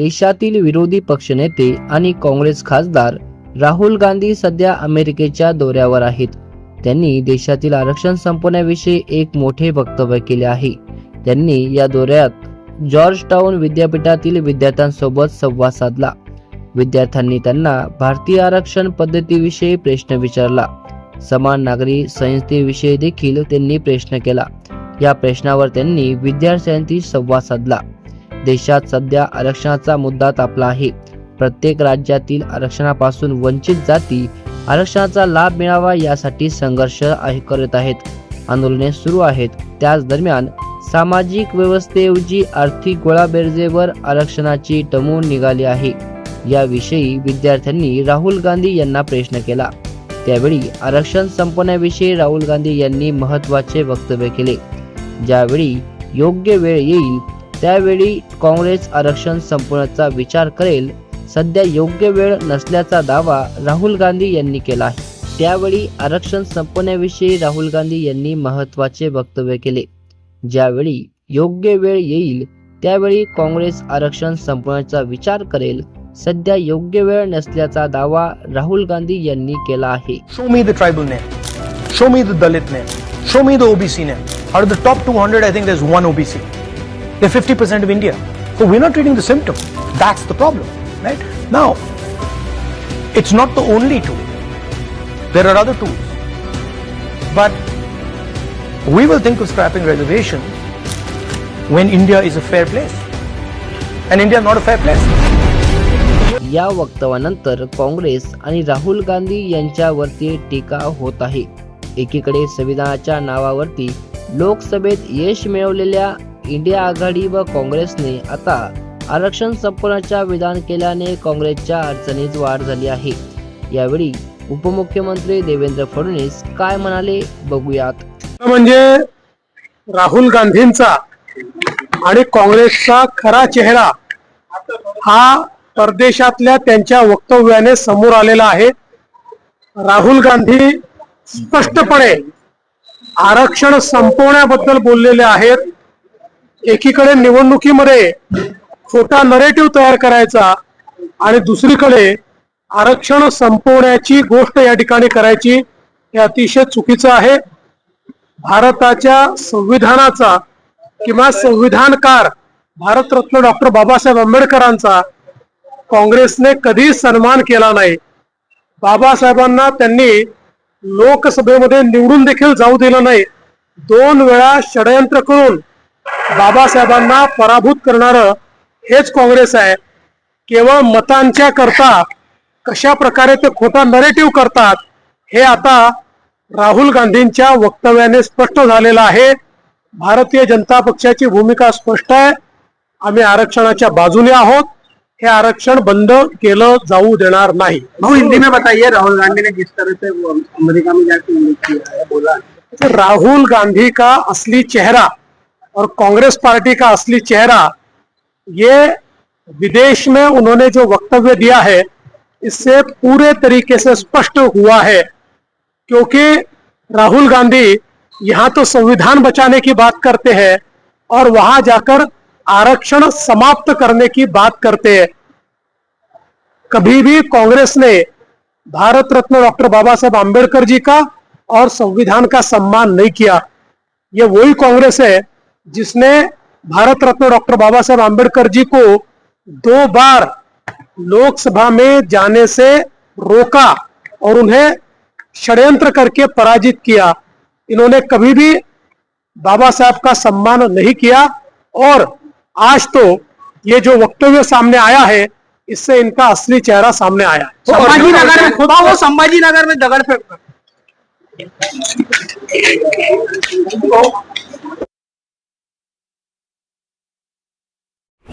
देशातील विरोधी पक्षनेते आणि काँग्रेस खासदार राहुल गांधी सध्या अमेरिकेच्या दौऱ्यावर आहेत. त्यांनी देशातील आरक्षण संपवण्याविषयी एक मोठे वक्तव्य केले आहे. त्यांनी या दौऱ्यात जॉर्ज टाउन विद्यापीठातील विद्यार्थ्यांसोबत संवाद साधला. विद्यार्थ्यांनी त्यांना भारतीय आरक्षण पद्धतीविषयी प्रश्न विचारला. समान नागरी संहितेविषयी देखील त्यांनी प्रश्न केला. या प्रश्नावर त्यांनी विद्यार्थ्यांशी संवाद साधला. देशात सध्या आरक्षणाचा मुद्दा तापला आहे. प्रत्येक राज्यातील आरक्षणापासून वंचित जाती आरक्षणाचा लाभ मिळावा यासाठी संघर्ष करत आहेत. आंदोलने सुरू आहेत. त्याच दरम्यान सामाजिक व्यवस्थेऐवजी आर्थिक गोळाबेरजेवर आरक्षणाची टमून निघाली आहे. याविषयी विद्यार्थ्यांनी राहुल गांधी यांना प्रश्न केला. त्यावेळी आरक्षण संपवण्याविषयी राहुल गांधी यांनी महत्त्वाचे वक्तव्य केले. ज्यावेळी योग्य वेळ येईल त्यावेळी काँग्रेस आरक्षण संपवण्याचा विचार करेल सध्या योग्य वेळ नसल्याचा दावा राहुल गांधी यांनी केला आहे. त्यावेळी आरक्षण संपवण्याविषयी राहुल गांधी यांनी महत्त्वाचे वक्तव्य केले. ज्यावेळी योग्य वेळ येईल त्यावेळी काँग्रेस आरक्षण संपवण्याचा विचार करेल सध्या योग्य वेळ नसल्याचा दावा राहुल गांधी यांनी केला आहे. शो मी द ट्रायबल ने शो मी द दलित ने शो मी द ओबीसी ने Out of the top 200, I think there's one They're 50% of India. So we're not treating the symptom. That's the problem, right? Now, it's not the only tool. There are other tools. But we will think of scrapping reservation when India is a fair place. And India is not a fair place. या वक्तव्यानंतर काँग्रेस आणि राहुल गांधी यांच्यावरती टीका होत आहे एकीकडे संविधानाच्या नावावरती लोकसभेत यश मिळवलेल्या इंडिया आघाडी व काँग्रेसने आता आरक्षण संपवण्याच्या विधान केल्याने काँग्रेसच्या अडचणीत वाढ झाली आहे. यावेळी उपमुख्यमंत्री देवेंद्र फडणवीस काय म्हणाले बघूयात. म्हणजे राहुल गांधींचा आणि काँग्रेसचा खरा चेहरा हा परदेशातल्या त्यांच्या वक्तव्याने समोर आलेला आहे. राहुल गांधी स्पष्टपणे आरक्षण संपवण्याबद्दल बोललेले आहेत. एकीकडे निवडणुकीमध्ये खोटा नरेटिव्ह तयार करायचा आणि दुसरीकडे आरक्षण संपवण्याची गोष्ट या ठिकाणी करायची हे अतिशय चुकीचं आहे. भारताच्या संविधानाचा किंवा संविधानकार भारतरत्न डॉक्टर बाबासाहेब आंबेडकरांचा काँग्रेसने कधी सन्मान केला नाही. बाबासाहेबांना त्यांनी लोकसभेमध्ये निवडून देखील जाऊ दिलं नाही. दोन वेळा षडयंत्र करून बाबासाहेबांना पराभूत करणारं हेच काँग्रेस आहे. केवळ मतांच्या करता कशा प्रकारे ते खोटा नरेटिव्ह करतात हे आता राहुल गांधींच्या वक्तव्याने स्पष्ट झालेलं आहे. भारतीय जनता पक्षाची भूमिका स्पष्ट आहे. आम्ही आरक्षणाच्या बाजूने आहोत. हे आरक्षण बंद केलं जाऊ देणार नाही. हिंदी में बताइए राहुल गांधी ने जिस तरह से अमेरिका में जाके बोला. राहुल गांधी का असली चेहरा और कांग्रेस पार्टी का असली चेहरा, ये विदेश में उन्होंने जो वक्तव्य दिया है, इससे पूरे तरीके से स्पष्ट हुआ है। क्योंकि राहुल गांधी यहाँ तो संविधान बचाने की बात करते हैं और वहाँ जाकर आरक्षण समाप्त करने की बात करते हैं। कभी भी कांग्रेस ने भारत रत्न डॉक्टर बाबा साहेब आम्बेडकर जी का और संविधान का सम्मान नहीं किया। ये वही कांग्रेस है जिसने भारत रत्न डॉक्टर बाबा साहेब आम्बेडकर जी को दो बार लोकसभा में जाने से रोका और उन्हें षड्यंत्र करके पराजित किया इन्होंने कभी भी बाबा साहब का सम्मान नहीं किया और आज तो ये जो वक्तव्य सामने आया है इससे इनका असली चेहरा सामने आया है। संभाजीनगर में खुद वो संभाजीनगर में दगड़ फेंक